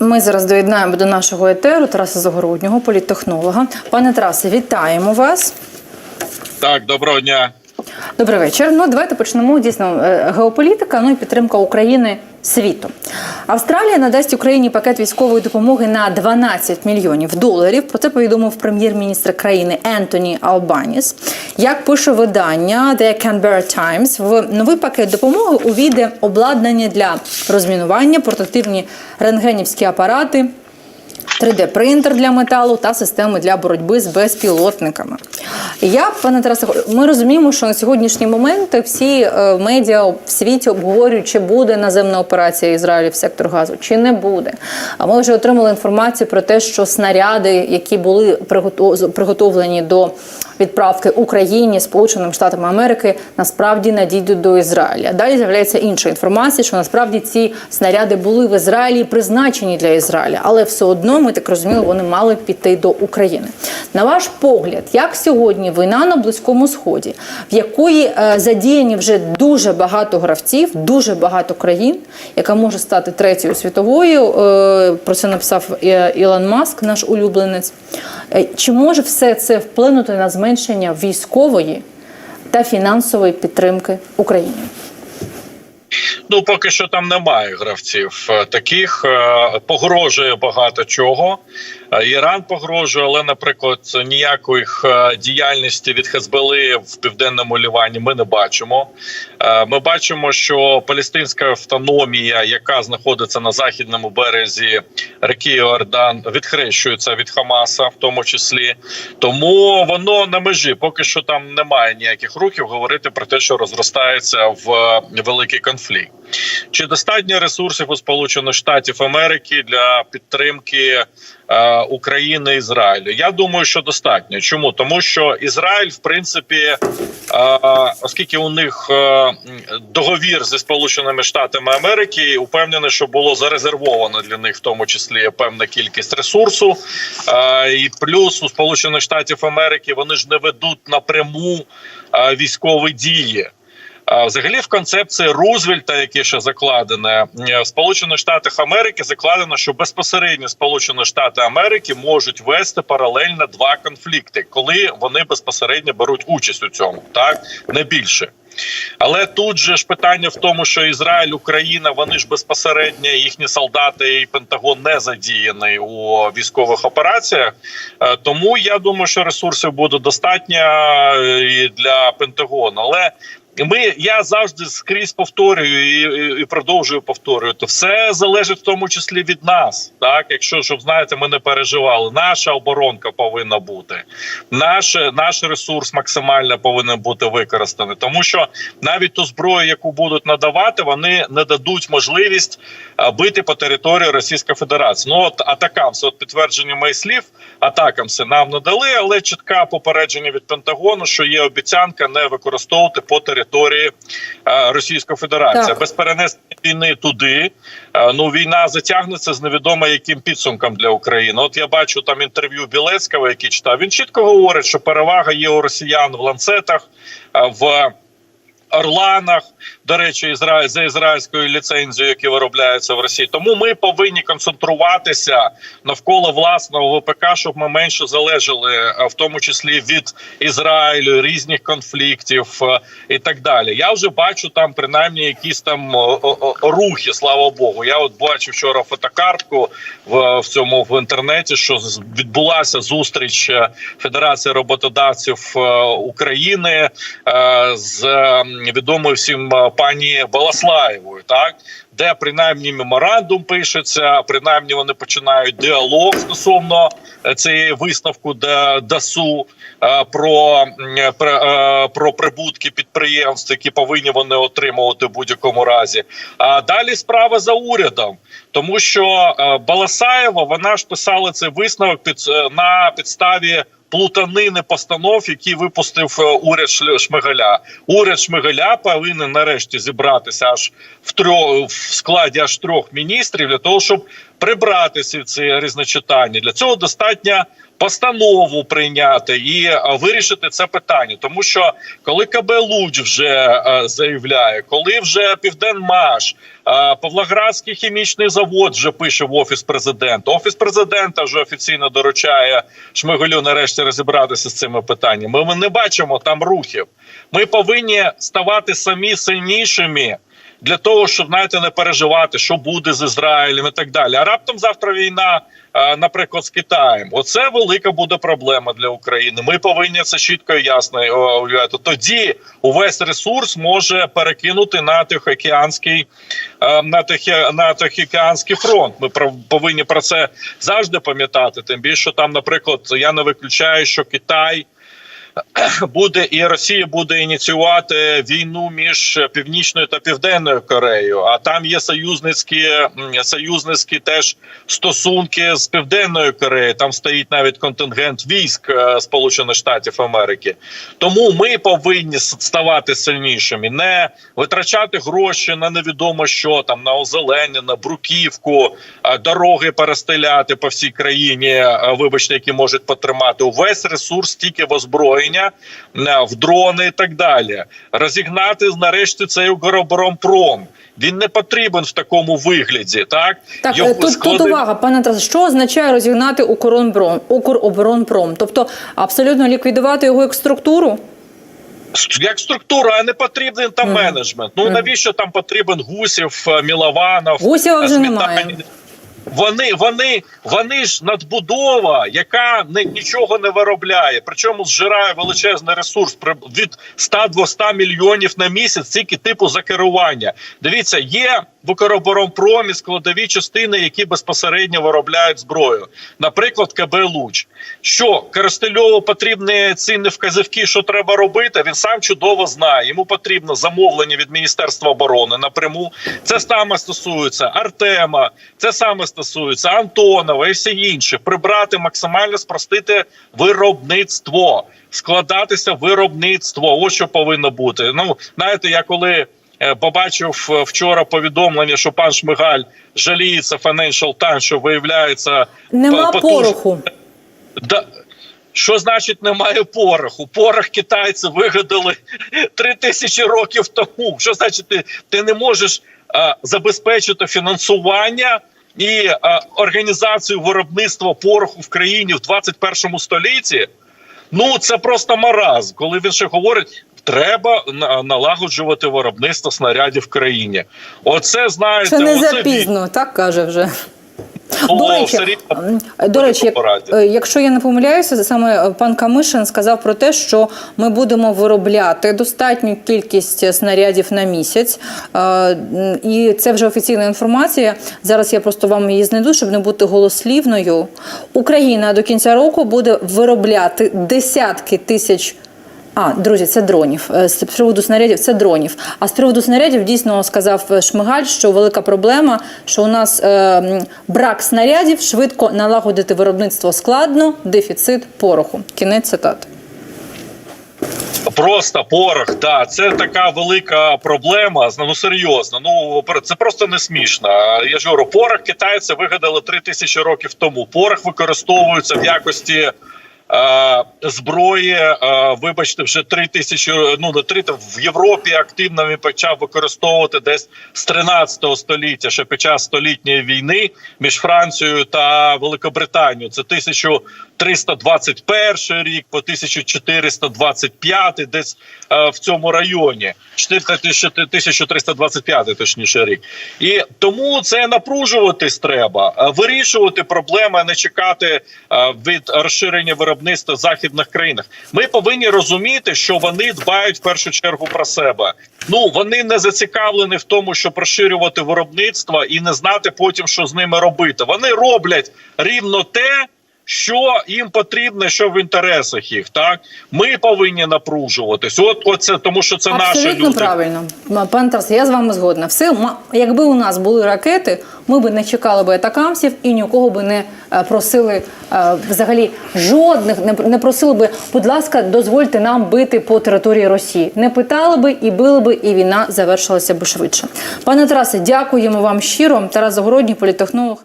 Ми зараз доєднаємо до нашого етеру Тараса Загороднього, політтехнолога. Пане Тарасе, вітаємо вас. Так, доброго дня. Добрий вечір. Ну давайте почнемо дійсно е, геополітика, ну і підтримка України світу. Австралія надасть Україні пакет військової допомоги на 12 мільйонів доларів. Про це повідомив прем'єр-міністр країни Ентоні Албаніс. Як пише видання The Canberra Times, в новий пакет допомоги увійде обладнання для розмінування, портативні рентгенівські апарати. 3D-принтер для металу та системи для боротьби з безпілотниками. Я, пане Тарасе, ми розуміємо, що на сьогоднішній момент всі е, медіа в світі обговорюють, чи буде наземна операція Ізраїлю в сектор газу, чи не буде. А ми вже отримали інформацію про те, що снаряди, які були пригото- приготовлені до відправки Україні, Сполученим Штатам Америки, насправді надійдуть до Ізраїля. Далі з'являється інша інформація, що насправді ці снаряди були в Ізраїлі призначені для Ізраїля, але все одно ми так розуміли, вони мали піти до України. На ваш погляд, як сьогодні війна на близькому сході, в якої е, задіяні вже дуже багато гравців, дуже багато країн, яка може стати третьою світовою. е, Про це написав е, Ілон Маск, наш улюбленець. Чи може все це вплинути на зменшення військової та фінансової підтримки Україні? Ну, поки що там немає гравців е, таких. Е, Погрожує багато чого. Е, Іран погрожує, але, наприклад, ніяких е, діяльності від Хезбели в південному Лівані ми не бачимо. Ми бачимо, що палестинська автономія, яка знаходиться на західному березі реки Йордан, відхрещується від Хамаса, в тому числі. Тому воно на межі. Поки що там немає ніяких рухів говорити про те, що розростається в великий конфлікт. Чи достатньо ресурсів у Сполучених Штатів Америки для підтримки е, України Ізраїлю? Я думаю, що достатньо. Чому тому, що Ізраїль, в принципі, е, оскільки у них е, договір зі Сполученими Штатами Америки, упевнений, що було зарезервовано для них, в тому числі певна кількість ресурсу, е, і плюс у Сполучених Штатів Америки вони ж не ведуть напряму е, військові дії. Взагалі, в концепції Рузвельта, яке ще закладене в Сполучених Штатах Америки, закладено, що безпосередньо Сполучені Штати Америки можуть вести паралельно два конфлікти, коли вони безпосередньо беруть участь у цьому, так не більше. Але тут же ж питання в тому, що Ізраїль, Україна, вони ж безпосередньо їхні солдати і Пентагон не задіяні у військових операціях. Е, Тому я думаю, що ресурсів буде достатньо е, і для Пентагону. Але ми я завжди скрізь повторюю і, і, продовжую повторювати. Все залежить в тому числі від нас. Так, якщо щоб знаєте, ми не переживали. Наша оборонка повинна бути. Наш, наш ресурс максимально повинен бути використаний, тому що навіть ту зброю, яку будуть надавати, вони не дадуть можливість бити по території Російської Федерації. Ну от атакамси, от підтвердження моїх слів, атакамси нам надали, але чітке попередження від Пентагону, що є обіцянка не використовувати по території е, Російської Федерації Так. без перенесення війни туди. е, Ну війна затягнеться з невідомо яким підсумком для України. От я бачу там інтерв'ю Білецького, який читав. Він чітко говорить, що перевага є у росіян в ланцетах, е, в Орланах, до речі, ізра... за ізраїльською ліцензією, які виробляються в Росії. Тому ми повинні концентруватися навколо власного ВПК, щоб ми менше залежали, е, в тому числі від Ізраїлю, різних конфліктів е, і так далі. Я вже бачу там принаймні якісь там рухи, слава Богу. Я от бачив вчора фотокартку в, в цьому в інтернеті, що відбулася зустріч е, Федерації роботодавців України з відомою всім пані Баласлаєвою, так де принаймні меморандум пишеться, принаймні вони починають діалог стосовно е, цієї висновку ДАСУ е, про, е, про, прибутки підприємств, які повинні вони отримувати в будь-якому разі. А далі справа за урядом, тому що Баласаєва вона ж писала цей висновок під на підставі. Плутанини постанов, які випустив е, уряд Шмигаля. Уряд Шмигаля повинен нарешті зібратися аж в трьох в складі аж трьох міністрів для того, щоб прибрати всі ці різночитання. Для цього достатньо постанову прийняти і е, вирішити це питання, тому що коли КБ Луч вже е, заявляє, коли вже Південмаш, е, Павлоградський хімічний завод вже пише в офіс президента. Офіс президента вже офіційно доручає Шмигалю нарешті розібратися з цими питаннями. Ми не бачимо там рухів. Ми повинні ставати самі сильнішими. Для того щоб знаєте, не переживати, що буде з Ізраїлем і так далі. А раптом завтра війна, наприклад, з Китаєм. Оце велика буде проблема для України. Ми повинні це чітко і ясно е, уявляти. Тоді увесь ресурс може перекинути на Тихоокеанський е, на Тихе- на Тихоокеанський фронт. Ми повинні про це завжди пам'ятати. Тим більше там, наприклад, я не виключаю, що Китай буде і Росія буде ініціювати війну між північною та південною Кореєю. А там є союзницькі союзницькі теж стосунки з південною Кореєю. Там стоїть навіть контингент військ е, Сполучених Штатів Америки. Тому ми повинні ставати сильнішими, не витрачати гроші на невідомо що там на озеленення, на бруківку, е, дороги перестеляти по всій країні. е, Вибачте, які можуть потримати увесь ресурс тільки в озброєння, в дрони і так далі. Розігнати нарешті цей Укроборонпром. Він не потрібен в такому вигляді. Так Так, Його тут, тут увага, пане Тарас, що означає розігнати Укроборонпром, Укроборонпром? Тобто абсолютно ліквідувати його як структуру? як структура, а не потрібен там менеджмент. Ну навіщо там потрібен Гусів, е, Мілованов? Гусєва вже немає. Вони, вони, вони ж надбудова, яка не, нічого не виробляє, причому зжирає величезний ресурс від 100-200 мільйонів на місяць, тільки типу за керування. Дивіться, є в Укроборонпромі складові частини, які безпосередньо виробляють зброю. Наприклад, КБ Луч. Що Коростельову потрібні цінні вказівки, що треба робити. Він сам чудово знає. Йому потрібно замовлення від Міністерства оборони напряму. Це саме стосується Артема, це саме стосується Антонова і все інше. Прибрати максимально спростити виробництво, складатися виробництво. Ось що повинно бути. Ну знаєте, я коли. Е, Побачив е, вчора повідомлення, що пан Шмигаль жаліється Financial Times, що виявляється Нема потуж- пороху. Да. Що значить немає пороху? Порох китайці вигадали три тисячі років тому. Що значить, ти, ти не можеш а, забезпечити фінансування і а, організацію виробництва пороху в країні в 21 столітті? Ну це просто маразм. Коли він ще говорить, треба налагоджувати виробництво снарядів в країні. Оце знаєте, Це не оце запізно, так каже вже. До речі, до речі, е, якщо я не помиляюся, саме е, пан Камишин сказав про те, що ми будемо виробляти достатню кількість снарядів на місяць, Е, і це вже офіційна інформація. Зараз я просто вам її знайду, щоб не бути голослівною. Україна до кінця року буде виробляти десятки тисяч. А, друзі, це дронів. Е, З приводу снарядів це дронів. А з приводу снарядів дійсно сказав е, Шмигаль, що велика проблема, що у нас е, брак снарядів, швидко налагодити виробництво складно, дефіцит пороху. Кінець цитати. Просто порох, да, це така велика проблема. Ну серйозно. Ну це просто не смішно. Я ж говорю, порох китайці вигадали три тисячі років тому. Порох використовується в якості. Е, Зброї, е, вибачте, вже три тисячі. Ну не три в Європі активно він почав використовувати десь з 13 століття, ще під час столітньої війни між Францією та Великобританією. Це 1321 рік по 1425, десь е, в цьому районі. 1325, точніше рік. І тому це напружуватись треба, вирішувати проблеми, не чекати від розширення виробництва в західних країнах. Ми повинні розуміти, що вони дбають в першу чергу про себе. Ну вони не зацікавлені в тому, щоб розширювати виробництво і не знати потім, що з ними робити. Вони роблять рівно те. Що їм потрібно, що в інтересах їх, так ми повинні напружуватись. От оце тому, що це наші люди. правильно. Пан Тарас, я з вами згодна. Все, якби у нас були ракети, ми б не чекали би атакамсів і ні у кого би не е, просили е, взагалі жодних, не, не просили би, будь ласка, дозвольте нам бити по території Росії. Не питали би і били би, і війна завершилася б швидше. Пане Тарасе, дякуємо вам щиро. Тарас Загородній, політехнолог.